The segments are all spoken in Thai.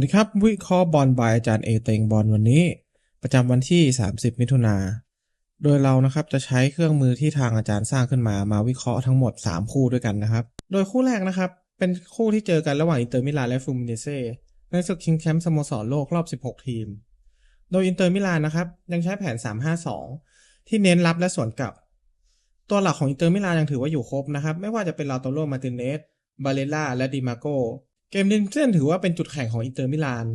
สวัสดีครับ วิเคราะห์บอลบายอาจารย์เอเตงบอลวันนี้ ประจำวันที่ 30 มิถุนา โดยเรานะครับจะใช้เครื่องมือที่ทางอาจารย์สร้างขึ้นมามาวิเคราะห์ทั้งหมด 3 คู่ด้วยกันนะครับ โดยคู่แรกนะครับ เป็นคู่ที่เจอกันระหว่างอินเตอร์มิลานและฟูมิเนเซ่ในศึกชิงแชมป์สโมสรโลกรอบ 16 ทีม โดยอินเตอร์มิลานนะครับยังใช้แผน 3-5-2 ที่เน้นรับและสวนกลับ ตัวหลักของอินเตอร์มิลานยังถือว่าอยู่ครบนะครับไม่ว่าจะเป็นลาโตโรมาตินเนสบาเลล่าและดิมาโก เกมริมเส้นถือว่าเป็นจุดแข็งของอินเตอร์มิลาน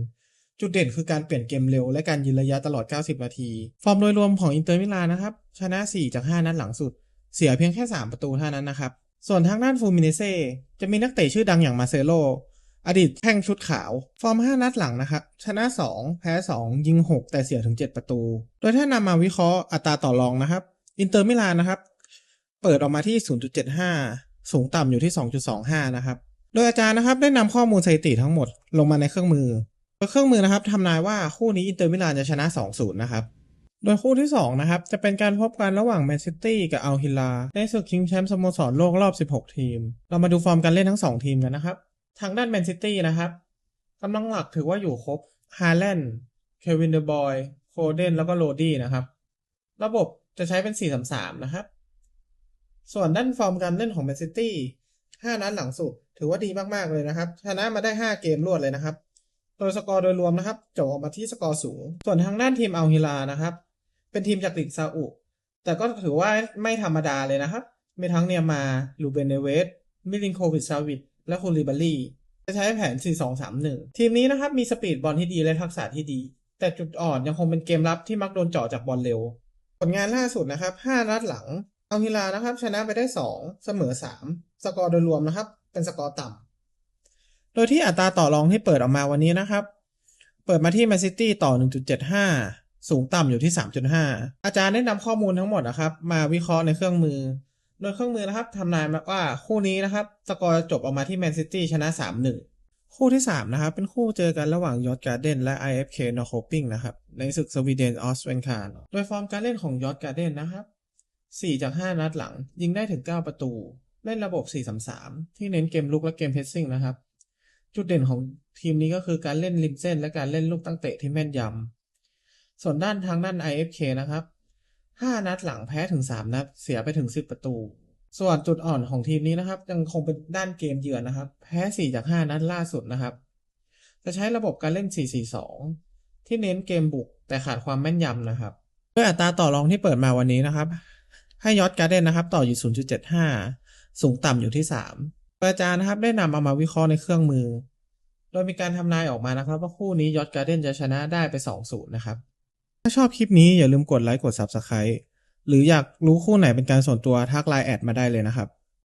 จุดเด่นคือการเปลี่ยนเกมเร็วและการยืนระยะตลอด 90 นาที ฟอร์มโดยรวมของอินเตอร์มิลานนะครับ ชนะ 4 จาก 5 นัดหลังสุด เสียเพียงแค่ 3 ประตูเท่านั้นนะครับ ส่วนทางด้านฟูมิเนเซ่จะมีนักเตะชื่อดังอย่างมาเซโล อดีตแข้งชุดขาว ฟอร์ม 5 นัดหลังนะครับ ชนะ 2 แพ้ 2 ยิง 6 แต่เสียถึง 7 ประตู โดยถ้านำมาวิเคราะห์อัตราต่อรองนะครับ อินเตอร์มิลานนะครับ เปิดออกมาที่ 0.75 สูงต่ำอยู่ที่ 2.25 นะครับ โดยอาจารย์นะครับได้นำข้อมูลสถิติทั้งหมดลงมาในเครื่องมือโดยเครื่องมือนะครับทำนายว่าคู่นี้อินเตอร์มิลานจะชนะ 2-0 นะครับ โดยคู่ที่ 2 นะครับ จะเป็นการพบกันระหว่างแมนซิตี้กับอัลฮิลาในศึกชิงแชมป์สโมสรโลกรอบ 16 ทีม เรามาดูฟอร์มการเล่นทั้ง 2 ทีมกันนะครับ ทางด้านแมนซิตี้นะครับกำลังหลักถือว่าอยู่ครบฮาแลนด์เควินเดอร์บอยโคเดนแล้วก็โรดี้นะครับ ระบบจะใช้เป็น 4-3-3 นะครับ ส่วนด้านฟอร์มการเล่นของแมนซิตี้ 5 นัดหลังสุด ถือว่าดีมากๆเลยนะครับ ชนะมาได้ 5 เกมรวดเลยนะครับ โดยสกอร์โดยรวมนะครับจบออกมาที่สกอร์สูง ส่วนทางด้านทีมอัลฮิลานะครับ เป็นทีมจากลีกซาอุแต่ก็ถือว่าไม่ธรรมดาเลยนะครับ มีทั้งเนียมาลูเบนเนเวส มิลินโควิชซาวิดและคูลิบารีจะใช้แผน 4-2-3-1 ทีมนี้นะครับมีสปีดบอลที่ดีและทักษะที่ดี แต่จุดอ่อนยังคงเป็นเกมรับที่มักโดนเจาะจากบอลเร็ว ผลงานล่าสุดนะครับ 5 นัดหลัง อัลฮิลานะครับ ชนะไปได้ 2 เสมอ 3 สกอร์โดยรวมนะครับ เป็นสกอร์ต่ำโดยที่อัตราต่อรองที่เปิดออกมาวันนี้นะครับ เปิดมาที่แมนซิตี้ต่อ 1.75 สูงต่ำอยู่ที่ 3.5 อาจารย์ได้นำข้อมูลทั้งหมดนะครับ มาวิเคราะห์ในเครื่องมือ โดยเครื่องมือนะครับทำนายมาว่าคู่นี้นะครับ สกอร์จบออกมาที่แมนซิตี้ชนะ 3-1คู่ที่ 3 นะครับ เป็นคู่เจอกันระหว่างยอร์ดการ์เดนและ IFK n o r r k o p i n g นะครับ ในศึกสวีเดนออสเวนคาร์โดยฟอร์มการเล่นของยอร์ดการ์เดนนะครับ 4 จาก 5 นัดหลัง ยิงได้ถึง 9 ประตู เล่นระบบ 4-3-3 ที่เน้นเกมลุกและเกมเพสซิ่งนะครับ จุดเด่นของทีมนี้ก็คือการเล่นริมเส้นและการเล่นลูกตั้งเตะที่แม่นยำ ส่วนด้านทางด้าน IFK นะครับ 5 นัดหลังแพ้ถึง 3 นัด เสียไปถึง 10 ประตู ส่วนจุดอ่อนของทีมนี้นะครับ ยังคงเป็นด้านเกมเยือนนะครับ แพ้ 4 จาก 5 นัดล่าสุดนะครับ จะใช้ระบบการเล่น 4-4-2 ที่เน้นเกมบุกแต่ขาดความแม่นยำนะครับ ด้วยอัตราต่อรองที่เปิดมาวันนี้นะครับ ให้ยอดการ์เดนนะครับ ต่ออยู่ 0.75 สูงต่ำอยู่ที่ 3 อาจารย์นะครับได้นำเอามาวิเคราะห์ในเครื่องมือ โดยมีการทำนายออกมานะครับ ว่าคู่นี้ยอดการ์เดนจะชนะได้ไป2-0นะครับ ถ้าชอบคลิปนี้อย่าลืมกดไลค์กด Subscribe หรืออยากรู้คู่ไหนเป็นการส่วนตัวทักไลน์แอดมาได้เลยนะครับ